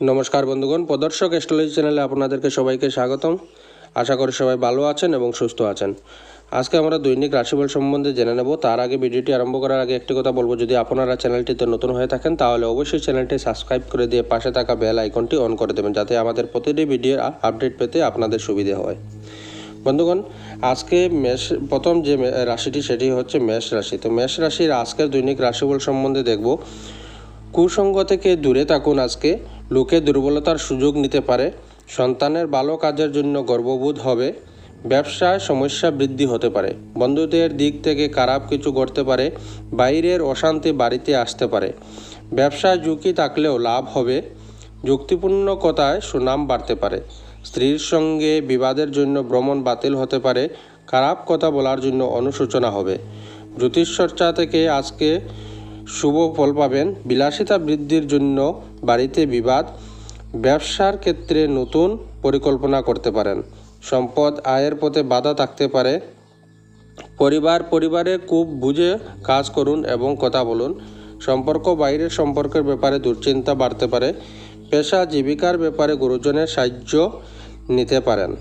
নমস্কার বন্ধুগণ, প্রদর্শক অ্যাস্ট্রোলজি চ্যানেলে আপনাদেরকে সবাইকে স্বাগতম। আশা করি সবাই ভালো আছেন এবং সুস্থ আছেন। আজকে আমরা দৈনিক রাশিফল সম্বন্ধে জেনে নেব। তার আগে ভিডিওটি আরম্ভ করার আগে একটি কথা বলব, যদি আপনারা চ্যানেলটিতে নতুন হয়ে থাকেন, তাহলে অবশ্যই চ্যানেলটি সাবস্ক্রাইব করে দিয়ে পাশে থাকা বেল আইকনটি অন করে দেবেন, যাতে আমাদের প্রতিটি ভিডিওর আপডেট পেতে আপনাদের সুবিধে হয়। বন্ধুগণ, আজকে মেষ, প্রথম যে রাশিটি সেটি হচ্ছে মেষ রাশি। তো মেষ রাশির আজকের দৈনিক রাশিফল সম্বন্ধে দেখব। কুসঙ্গ থেকে দূরে থাকুন আজকে। লোকে দুর্বলতার সুযোগ নিতে পারে, সন্তানের ভালো কাজের জন্য গর্ববোধ হবে, ব্যবসায় সমস্যা বৃদ্ধি হতে পারে, বন্ধুদের দিক থেকে খারাপ কিছু ঘটতে পারে, বাইরের অশান্তি বাড়িতে আসতে পারে। ব্যবসায় ঝুঁকি থাকলেও লাভ হবে যুক্তিপূর্ণ কথায় সুনাম বাড়তে পারে, স্ত্রীর সঙ্গে বিবাদের জন্য ভ্রমণ বাতিল হতে পারে, খারাপ কথা বলার জন্য অনুশোচনা হবে। জ্যোতিষচর্চা থেকে আজকে শুভ ফল পাবেন। বিলাসিতা বৃদ্ধির জন্য বাড়িতে বিবাদ, ব্যবসার ক্ষেত্রে নতুন পরিকল্পনা করতে পারেন। সম্পদ আয়ের পথে বাধা থাকতে পারে। পরিবার পরিবারে খুব বুঝে কাজ করুন এবং কথা বলুন। সম্পর্ক বাইরের সম্পর্কের ব্যাপারে দুশ্চিন্তা বাড়তে পারে। পেশা জীবিকার ব্যাপারে গুরুজনের সাহায্য নিতে পারেন।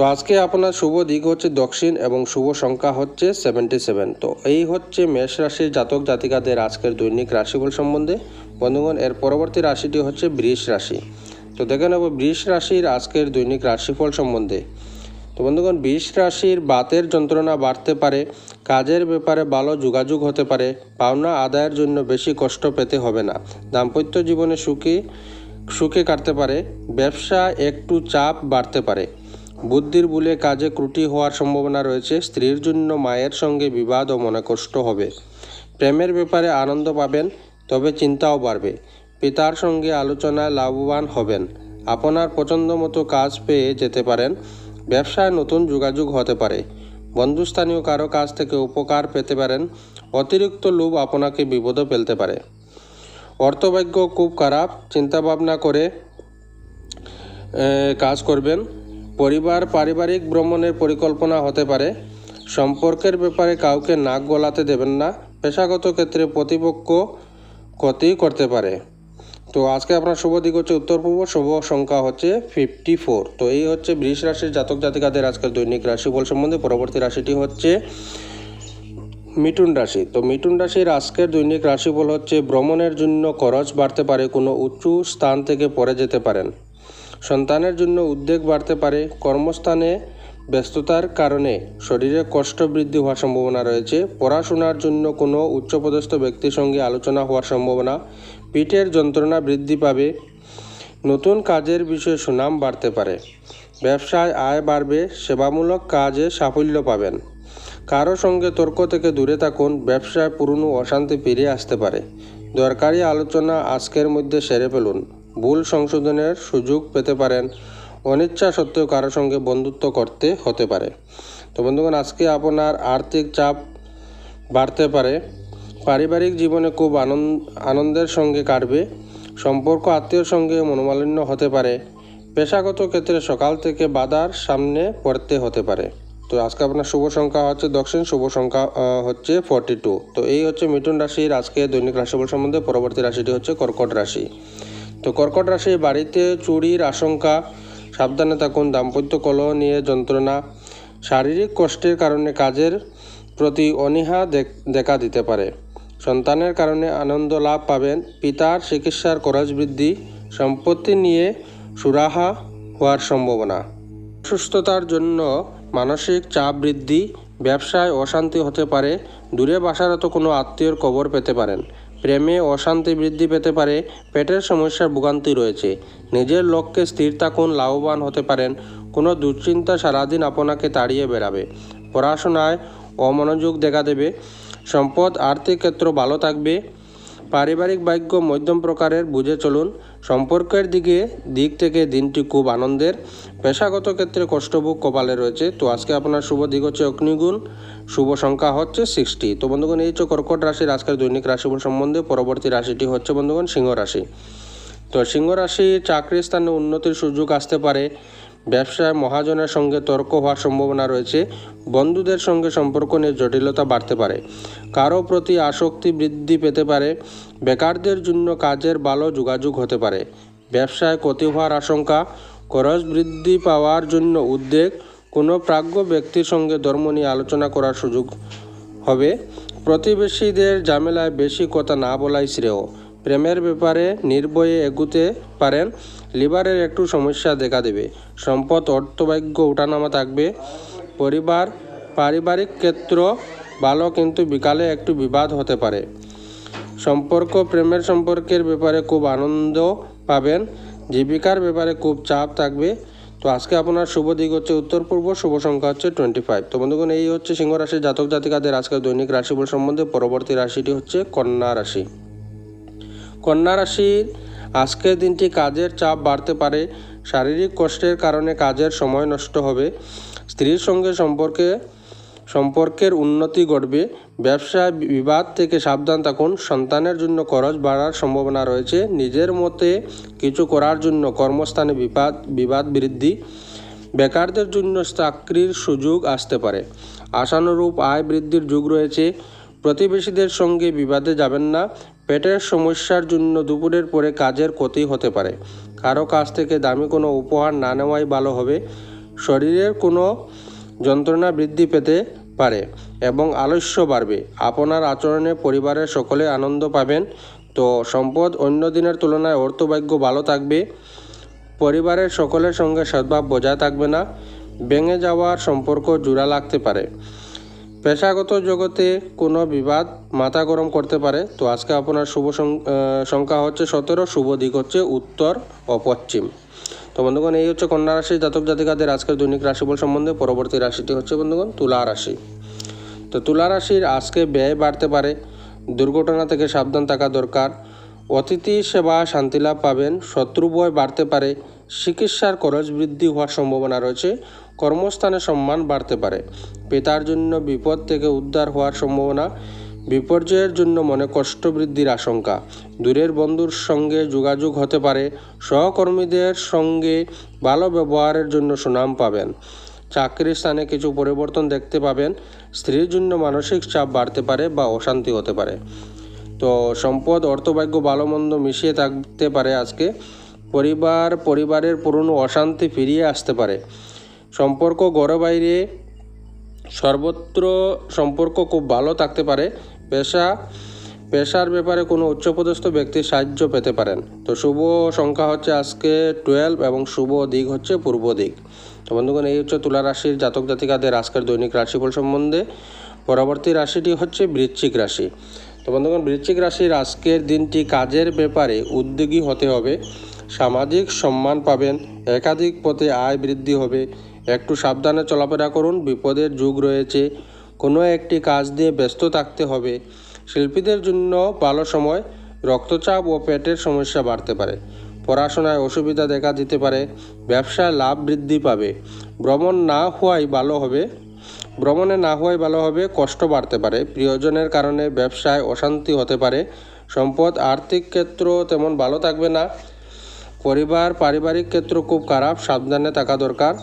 তো আজকে আপনার শুভ দিক হচ্ছে দক্ষিণ এবং শুভ সংখ্যা হচ্ছে সেভেন্টি সেভেন তো এই হচ্ছে মেষ রাশির জাতক জাতিকাদের আজকের দৈনিক রাশিফল সম্বন্ধে। বন্ধুগণ, এর পরবর্তী রাশিটি হচ্ছে বৃষ রাশি। তো দেখে নেব বৃষ রাশির আজকের দৈনিক রাশিফল সম্বন্ধে। তো বন্ধুগণ, বৃষ রাশির বাতের যন্ত্রণা বাড়তে পারে, কাজের ব্যাপারে ভালো যোগাযোগ হতে পারে, পাওনা আদায়ের জন্য বেশি কষ্ট পেতে হবে না, দাম্পত্য জীবনে সুখী, সুখে কাটতে পারে, ব্যবসা একটু চাপ বাড়তে পারে। বুদ্ধির বুলে কাজে ত্রুটি হওয়ার সম্ভাবনা রয়েছে, স্ত্রীর জন্য মায়ের সঙ্গে বিবাদ ও মনকষ্ট হবে। প্রেমের ব্যাপারে আনন্দ পাবেন, তবে চিন্তাও বাড়বে। পিতার সঙ্গে আলোচনায় লাভবান হবেন। আপনার পছন্দ মতো কাজ পেয়ে যেতে পারেন। ব্যবসায় নতুন যোগাযোগ হতে পারে। বন্ধুস্থানীয় কারও কাছ থেকে উপকার পেতে পারেন। অতিরিক্ত লোভ আপনাকে বিপদে ফেলতে পারে। অর্থভাগ্য খুব খারাপ, চিন্তাভাবনা করে কাজ করবেন। পরিবার পারিবারিক ভ্রমণের পরিকল্পনা হতে পারে। সম্পর্কের ব্যাপারে কাউকে নাক গলাতে দেবেন না। পেশাগত ক্ষেত্রে প্রতিপক্ষ ক্ষতি করতে পারে। তো আজকে আপনার শুভ দিক হচ্ছে উত্তর পূর্ব, শুভ সংখ্যা হচ্ছে ফিফটি ফোর তো এই হচ্ছে বৃষ রাশির জাতক জাতিকাদের আজকের দৈনিক রাশিফল সম্বন্ধে পরবর্তী রাশিটি হচ্ছে মিথুন রাশি। তো মিথুন রাশির আজকের দৈনিক রাশিফল হচ্ছে ভ্রমণের জন্য খরচ বাড়তে পারে, কোনো উঁচু স্থান থেকে পড়ে যেতে পারেন। সন্তানের জন্য উদ্বেগ বাড়তে পারে, কর্মস্থানে ব্যস্ততার কারণে শরীরে কষ্ট বৃদ্ধি হওয়ার সম্ভাবনা রয়েছে, পড়াশোনার জন্য কোনো উচ্চপদস্থ ব্যক্তির সঙ্গে আলোচনা হওয়ার সম্ভাবনা, পিঠের যন্ত্রণা বৃদ্ধি পাবে, নতুন কাজের বিষয়ে সুনাম বাড়তে পারে, ব্যবসায় আয় বাড়বে, সেবামূলক কাজে সাফল্য পাবেন। কারও সঙ্গে তর্ক থেকে দূরে থাকুন, ব্যবসায় পুরনো অশান্তি ফিরে আসতে পারে। দরকারি আলোচনা আজকের মধ্যে সেরে ফেলুন। ভুল সংশোধনের সুযোগ পেতে পারেন। অনিচ্ছা সত্ত্বেও কারও সঙ্গে বন্ধুত্ব করতে হতে পারে। তো বন্ধুগণ, আজকে আপনার আর্থিক চাপ বাড়তে পারে। পারিবারিক জীবনে খুব আনন্দ, আনন্দের সঙ্গে কাটবে। সম্পর্ক, আত্মীয়র সঙ্গে মনোমালিন্য হতে পারে। পেশাগত ক্ষেত্রে সকাল থেকে বাধার সামনে পড়তে হতে পারে। তো আজকে আপনার শুভ সংখ্যা হচ্ছে দক্ষিণ, শুভ সংখ্যা হচ্ছে ফর্টি টু তো এই হচ্ছে মিথুন রাশির আজকে দৈনিক রাশিফল সম্বন্ধে। পরবর্তী রাশিটি হচ্ছে কর্কট রাশি। তো কর্কট রাশি বাড়িতে চুরির আশঙ্কা, সাবধানে থাকুন, দাম্পত্য কলহ নিয়ে যন্ত্রণা, শারীরিক কষ্টের কারণে কাজের প্রতি অনীহা দেখ- দিতে পারে। সন্তানের কারণে আনন্দ লাভ পাবেন। পিতার চিকিৎসার খরচ বৃদ্ধি, সম্পত্তি নিয়ে সুরাহা হওয়ার সম্ভাবনা। অসুস্থতার জন্য মানসিক চাপ বৃদ্ধি, ব্যবসায় অশান্তি হতে পারে। দূরে বাসারত কোনো আত্মীয়র কবর পেতে পারেন। প্রেমে অশান্তি বৃদ্ধি পেতে পারে, পেটের সমস্যার ভোগান্তি রয়েছে। নিজের লক্ষ্যে স্থির থাকুন, লাভবান হতে পারেন। কোনো দুশ্চিন্তা সারাদিন আপনাকে তাড়িয়ে বেড়াবে। পড়াশোনায় অমনোযোগ দেখা দেবে। সম্পদ, আর্থিক ক্ষেত্র ভালো থাকবে। পারিবারিক ভাগ্য মধ্যম প্রকারের, বুঝে চলুন। সম্পর্কের দিকে, দিক থেকে দিনটি খুব আনন্দের। পেশাগত ক্ষেত্রে কষ্টভোগ কপালে রয়েছে। তো আজকে আপনার শুভ দিক হচ্ছে অগ্নিগুণ। শুভ সংখ্যা হচ্ছে সিক্সটি তো বন্ধুগণ, এই হচ্ছে কর্কট রাশির আজকের দৈনিক রাশিফল সম্বন্ধে পরবর্তী রাশিটি হচ্ছে বন্ধুগণ সিংহ রাশি। তো সিংহ রাশি চাকরির স্থানে উন্নতির সুযোগ আসতে পারে। ব্যবসায় মহাজনের সঙ্গে তর্ক হওয়ার সম্ভাবনা রয়েছে। বন্ধুদের সঙ্গে সম্পর্ক নিয়ে জটিলতা বাড়তে পারে। কারও প্রতি আসক্তি বৃদ্ধি পেতে পারে। বেকারদের জন্য কাজের ভালো যোগাযোগ হতে পারে। ব্যবসায় ক্ষতি হওয়ার আশঙ্কা। খরচ বৃদ্ধি পাওয়ার জন্য উদ্বেগ। কোনো প্রাজ্ঞ ব্যক্তির সঙ্গে ধর্ম নিয়ে আলোচনা করার সুযোগ হবে। প্রতিবেশীদের ঝামেলায় বেশি কথা না বলাই শ্রেয়। প্রেমের ব্যাপারে নির্ভয়ে এগুতে পারেন। লিভারের একটু সমস্যা দেখা দেবে। সম্পদ, অর্থভাগ্য ওঠানামা থাকবে। পরিবার, পারিবারিক ক্ষেত্র ভালো, কিন্তু বিকালে একটু বিবাদ হতে পারে। সম্পর্ক, প্রেমের সম্পর্কের ব্যাপারে খুব আনন্দ পাবেন। জীবিকার ব্যাপারে খুব চাপ থাকবে। তো আজকে আপনার শুভ দিক হচ্ছে উত্তর পূর্ব, শুভ সংখ্যা হচ্ছে টোয়েন্টি ফাইভ তো বন্ধুগণ, এই হচ্ছে সিংহ রাশির জাতক জাতিকাদের আজকের দৈনিক রাশিফল সম্বন্ধে। পরবর্তী রাশিটি হচ্ছে কন্যা রাশি। কন্যা রাশির আজকের দিনটি কাজের চাপ বাড়তে পারে, শারীরিক কষ্টের কারণে কাজের সময় নষ্ট হবে, স্ত্রীর সঙ্গে সম্পর্কে, সম্পর্কের উন্নতি ঘটবে ব্যবসায় বিবাদ থেকে সাবধান থাকুন, সন্তানের জন্য খরচ বাড়ার সম্ভাবনা রয়েছে, নিজের মতে কিছু করার জন্য কর্মস্থানে বিবাদ বিবাদ বৃদ্ধি, বেকারদের জন্য চাকরির সুযোগ আসতে পারে, আশানুরূপ আয় বৃদ্ধির যুগ রয়েছে, প্রতিবেশীদের সঙ্গে বিবাদে যাবেন না পেটের সমস্যার জন্য দুপুরের পরে কাজের ক্ষতি হতে পারে। কারও কাছ থেকে দামি কোনো উপহার না নেওয়াই ভালো হবে। শরীরের কোনো যন্ত্রণা বৃদ্ধি পেতে পারে এবং আলস্য বাড়বে। আপনার আচরণে পরিবারের সকলে আনন্দ পাবেন। তো সম্পদ অন্য দিনের তুলনায় অর্থভাগ্য ভালো থাকবে। পরিবারের সকলের সঙ্গে সদ্ভাব বজায় থাকবে না। ভেঙে যাওয়ার সম্পর্ক জোড়া লাগতে পারে। পেশাগত জগতে কোনো বিবাদ মাথা গরম করতে পারে। তো আজকে আপনার শুভ সংখ্যা হচ্ছে সতেরো, শুভ দিক হচ্ছে উত্তর ও পশ্চিম তো বন্ধুগণ, এই হচ্ছে কন্যা রাশি, জাতক জাতিকাদের আজকের দৈনিক রাশিফল সম্বন্ধে। পরবর্তী রাশিটি হচ্ছে বন্ধুগণ, তুলা রাশি। তো তুলা রাশির আজকে ব্যয় বাড়তে পারে। দুর্ঘটনা থেকে সাবধান থাকা দরকার। অতিথি সেবা শান্তিলাভ পাবেন। শত্রু ভয় বাড়তে পারে। চিকিৎসার খরচ বৃদ্ধি হওয়ার সম্ভাবনা রয়েছে। কর্মস্থানে সম্মান বাড়তে পারে। পিতার জন্য বিপদ থেকে উদ্ধার হওয়ার সম্ভাবনা, বিপর্যয়ের জন্য মনে কষ্ট বৃদ্ধির আশঙ্কা। দূরের বন্ধুর সঙ্গে যোগাযোগ হতে পারে, সহকর্মীদের সঙ্গে ভালো ব্যবহারের জন্য সুনাম পাবেন। চাকরির স্থানে কিছু পরিবর্তন দেখতে পাবেন, স্ত্রীর জন্য মানসিক চাপ বাড়তে পারে বা অশান্তি হতে পারে। তো সম্পদ, অর্থভাগ্য ভালো মন্দ মিশিয়ে থাকতে পারে আজকে। পরিবার, পরিবারের পুরনো অশান্তি ফিরিয়ে আসতে পারে। সম্পর্ক ঘরে বাইরে, সর্বত্র সম্পর্ক খুব ভালো থাকতে পারে। পেশা, পেশার ব্যাপারে কোনো উচ্চপদস্থ ব্যক্তির সাহায্য পেতে পারেন। তো শুভ সংখ্যা হচ্ছে আজকে টুয়েলভ এবং শুভ দিক হচ্ছে পূর্ব দিক। তো বন্ধুগণ, এই হচ্ছে তুলা রাশির জাতক জাতিকাদের আজকের দৈনিক রাশিফল সম্বন্ধে। পরবর্তী রাশিটি হচ্ছে বৃশ্চিক রাশি। তো বন্ধুগণ, বৃশ্চিক রাশির আজকের দিনটি কাজের ব্যাপারে উদ্যোগী হতে হবে। সামাজিক সম্মান পাবেন, একাধিক পথে আয় বৃদ্ধি হবে একটু সাবধানে চলাফেরা করুন, বিপদের যুগ রয়েছে। কোনো একটি কাজ দিয়ে ব্যস্ত থাকতে হবে। শিল্পীদের জন্য ভালো সময়, রক্তচাপ ও পেটের সমস্যা বাড়তে পারে। পড়াশোনায় অসুবিধা দেখা দিতে পারে, ব্যবসায় লাভ বৃদ্ধি পাবে। ভ্রমণ না হওয়াই ভালো হবে। ভ্রমণে না হওয়াই ভালো হবে, কষ্ট বাড়তে পারে। প্রিয়জনের কারণে ব্যবসায় অশান্তি হতে পারে। সম্পদ, আর্থিক ক্ষেত্র তেমন ভালো থাকবে না। পরিবার, পারিবারিক ক্ষেত্র খুব খারাপ, সাবধানে থাকা দরকার।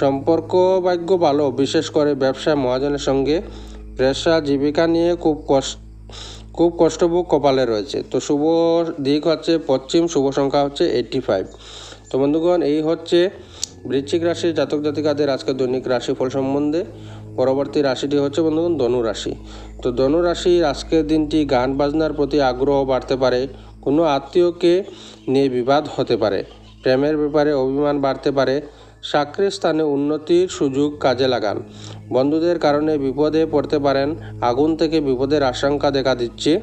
সম্পর্ক ভাগ্য ভালো, বিশেষ করে ব্যবসায় মহাজনের সঙ্গে পেশা জীবিকা নিয়ে খুব কষ্ট খুব কষ্টভোগ কপালে রয়েছে। তো শুভ দিক হচ্ছে পশ্চিম, শুভ সংখ্যা হচ্ছে এইটটি ফাইভ তো বন্ধুগণ, এই হচ্ছে বৃশ্চিক রাশির জাতক জাতিকাদের আজকে দৈনিক রাশিফল সম্বন্ধে। পরবর্তী রাশিটি হচ্ছে বন্ধুগণ ধনু রাশি। তো ধনু রাশির আজকের দিনটি গান বাজনার প্রতি আগ্রহ বাড়তে পারে, কোনো আত্মীয়কে নিয়ে বিবাদ হতে পারে, প্রেমের ব্যাপারে অভিমান বাড়তে পারে চাকরির স্থানে উন্নতির সুযোগ কাজে লাগান। বন্ধুদের কারণে বিপদে পড়তে পারেন, আগুন থেকে বিপদের আশঙ্কা দেখা দিচ্ছে।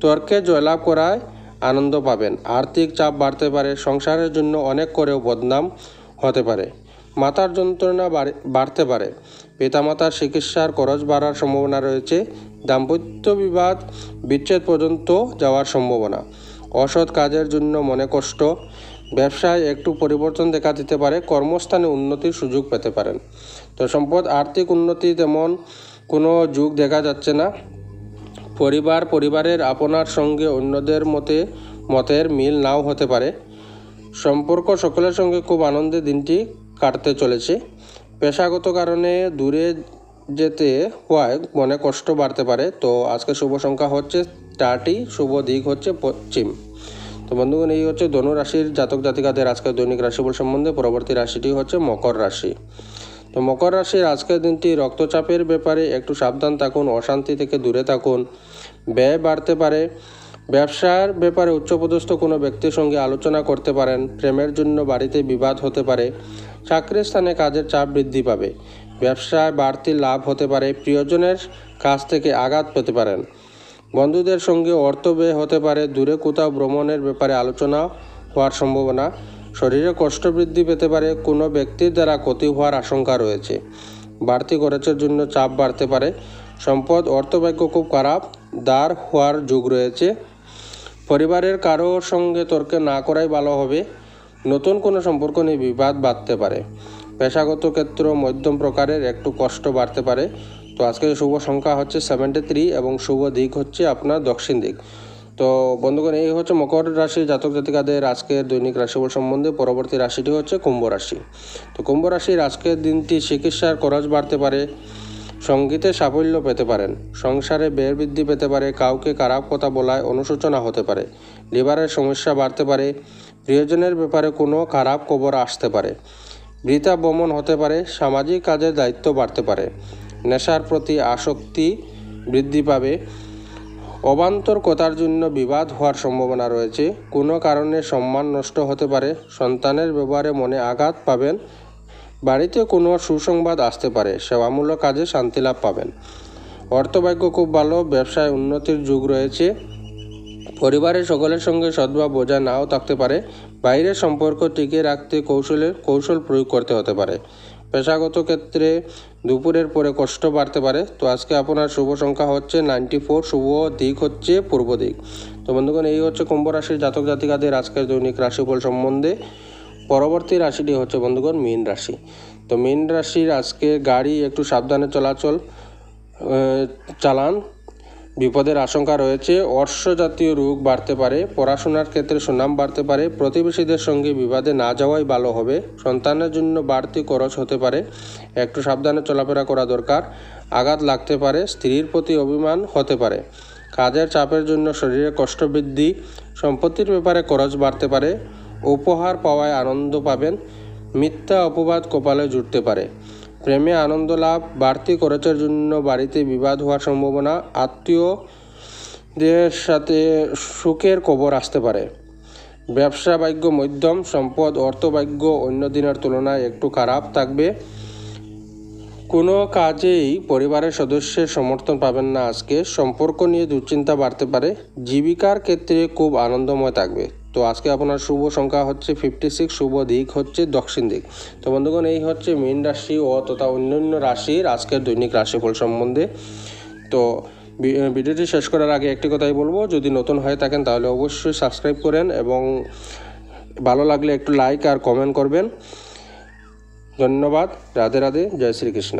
তর্কে জয়লাভ করায় আনন্দ পাবেন। আর্থিক চাপ বাড়তে পারে, সংসারের জন্য অনেক করেও বদনাম হতে পারে। মাথার যন্ত্রণা বাড়ে- বাড়তে পারে। পিতামাতার চিকিৎসার খরচ বাড়ার সম্ভাবনা রয়েছে। দাম্পত্য বিবাদ বিচ্ছেদ পর্যন্ত যাওয়ার সম্ভাবনা। অসৎ কাজের জন্য মনে কষ্ট। ব্যবসায় একটু পরিবর্তন দেখা দিতে পারে, কর্মস্থানে উন্নতির সুযোগ পেতে পারেন। তো সম্পদ, আর্থিক উন্নতি তেমন কোনো যুগ দেখা যাচ্ছে না। পরিবার, পরিবারের আপনার সঙ্গে অন্যদের মতে, মতের মিল নাও হতে পারে। সম্পর্ক সকলের সঙ্গে খুব আনন্দের দিনটি কাটতে চলেছে। পেশাগত কারণে দূরে যেতে হওয়ায় মনে কষ্ট বাড়তে পারে। তো আজকে শুভ সংখ্যা হচ্ছে চারটি শুভ দিক হচ্ছে পশ্চিম। তো বন্ধুগণ, এই হচ্ছে ধনু রাশির জাতক জাতিকাদের আজকের দৈনিক রাশিফল সম্বন্ধে। পরবর্তী রাশিটি হচ্ছে মকর রাশি। তো মকর রাশির আজকের দিনটি রক্তচাপের ব্যাপারে একটু সাবধান থাকুন, অশান্তি থেকে দূরে থাকুন। ব্যয় বাড়তে পারে। ব্যবসার ব্যাপারে উচ্চপদস্থ কোনো ব্যক্তির সঙ্গে আলোচনা করতে পারেন। প্রেমের জন্য বাড়িতে বিবাদ হতে পারে। চাকরির স্থানে কাজের চাপ বৃদ্ধি পাবে। ব্যবসায় বাড়তি লাভ হতে পারে। প্রিয়জনের কাছ থেকে আঘাত পেতে পারেন। বন্ধুদের সঙ্গে অর্থ ব্যয় হতে পারে, দূরে কোথাও ভ্রমণের ব্যাপারে আলোচনা হওয়ার সম্ভাবনা, শরীরে কষ্ট বৃদ্ধি পেতে পারে, কোনো ব্যক্তির দ্বারা ক্ষতি হওয়ার আশঙ্কা রয়েছে। বাড়তি খরচের জন্য চাপ বাড়তে পারে, সম্পদ, অর্থভাগ্য খুব খারাপ, দাঁড় হওয়ার যুগ রয়েছে। পরিবারের কারও সঙ্গে তর্কে না করাই ভালো হবে, নতুন কোনো সম্পর্ক নিয়ে বিবাদ বাড়তে পারে। পেশাগত ক্ষেত্র মধ্যম প্রকারের, একটু কষ্ট বাড়তে পারে তো আজকে শুভ সংখ্যা হচ্ছে সেভেন্টি থ্রি এবং শুভ দিক হচ্ছে আপনার দক্ষিণ দিক। তো বন্ধুগণ, এই হচ্ছে মকর রাশি, জাতক জাতিকাদের আজকের দৈনিক রাশিফল সম্বন্ধে পরবর্তী রাশিটি হচ্ছে কুম্ভ রাশি। তো কুম্ভ রাশির আজকের দিনটি চিকিৎসার খরচ বাড়তে পারে, সঙ্গীতে সাফল্য পেতে পারেন, সংসারে ব্যয় বৃদ্ধি পেতে পারে, কাউকে খারাপ কথা বলায় অনুশোচনা হতে পারে, লিভারের সমস্যা বাড়তে পারে, প্রিয়জনের ব্যাপারে কোনো খারাপ খবর আসতে পারে, বৃথা ভ্রমণ হতে পারে, সামাজিক কাজের দায়িত্ব বাড়তে পারে নেশার প্রতি আসক্তি বৃদ্ধি পাবে। অবান্তর কথার জন্য বিবাদ হওয়ার সম্ভাবনা রয়েছে। কোনো কারণে সম্মান নষ্ট হতে পারে। সন্তানের ব্যবহারে মনে আঘাত পাবেন। বাড়িতে কোনো সুসংবাদ আসতে পারে। সেবামূলক কাজে শান্তি লাভ পাবেন। অর্থভাগ্য খুব ভালো। ব্যবসায় উন্নতির যুগ রয়েছে। পরিবারের সকলের সঙ্গে সদ্ভাব বোঝা নাও থাকতে পারে। বাইরের সম্পর্ক টিকিয়ে রাখতে কৌশলের কৌশল প্রয়োগ করতে হতে পারে। পেশাগত ক্ষেত্রে দুপুরের পরে কষ্ট বাড়তে পারে। তো আজকে আপনার শুভ সংখ্যা হচ্ছে নাইনটি ফোর শুভ দিক হচ্ছে পূর্ব দিক। তো বন্ধুগণ, এই হচ্ছে কুম্ভ রাশির জাতক জাতিকাদের আজকের দৈনিক রাশিফল সম্বন্ধে। পরবর্তী রাশিটি হচ্ছে বন্ধুগণ মীন রাশি। তো মীন রাশির আজকে গাড়ি একটু সাবধানে চলাচল চালান। বিপদের আশঙ্কা রয়েছে অর্শ জাতীয় রোগ বাড়তে পারে, পড়াশোনার ক্ষেত্রে সুনাম বাড়তে পারে, প্রতিবেশীদের সঙ্গে বিবাদে না যাওয়াই ভালো হবে, সন্তানের জন্য বাড়তি খরচ হতে পারে, একটু সাবধানে চলাফেরা করা দরকার, আঘাত লাগতে পারে, স্ত্রীর প্রতি অভিমান হতে পারে, কাজের চাপের জন্য শরীরে কষ্ট বৃদ্ধি, সম্পত্তির ব্যাপারে খরচ বাড়তে পারে, উপহার পাওয়ায় আনন্দ পাবেন, মিথ্যা অপবাদ কপালে জুটতে পারে। প্রেমে আনন্দ লাভ, বাড়তি খরচের জন্য বাড়িতে বিবাদ হওয়ার সম্ভাবনা, আত্মীয়দের সাথে সুখের খবর আসতে পারে। ব্যবসা ভাগ্য মধ্যম, সম্পদ, অর্থ ভাগ্য অন্য দিনের তুলনায় একটু খারাপ থাকবে। কোনো কাজেই পরিবারের সদস্যের সমর্থন পাবেন না আজকে। সম্পর্ক নিয়ে দুশ্চিন্তা বাড়তে পারে। জীবিকার ক্ষেত্রে খুব আনন্দময় থাকবে। তো আজকে আপনার শুভ সংখ্যা হচ্ছে ফিফটি সিক্স শুভ দিক হচ্ছে দক্ষিণ দিক। তো বন্ধুগণ, এই হচ্ছে মীন রাশি ও তথা অন্যান্য রাশির আজকের দৈনিক রাশিফল সম্বন্ধে। তো ভিডিওটি শেষ করার আগে একটি কথাই বলব, যদি নতুন হয়ে থাকেন তাহলে অবশ্যই সাবস্ক্রাইব করেন এবং ভালো লাগলে একটু লাইক আর কমেন্ট করবেন। ধন্যবাদ, রাধে রাধে, জয় শ্রীকৃষ্ণ।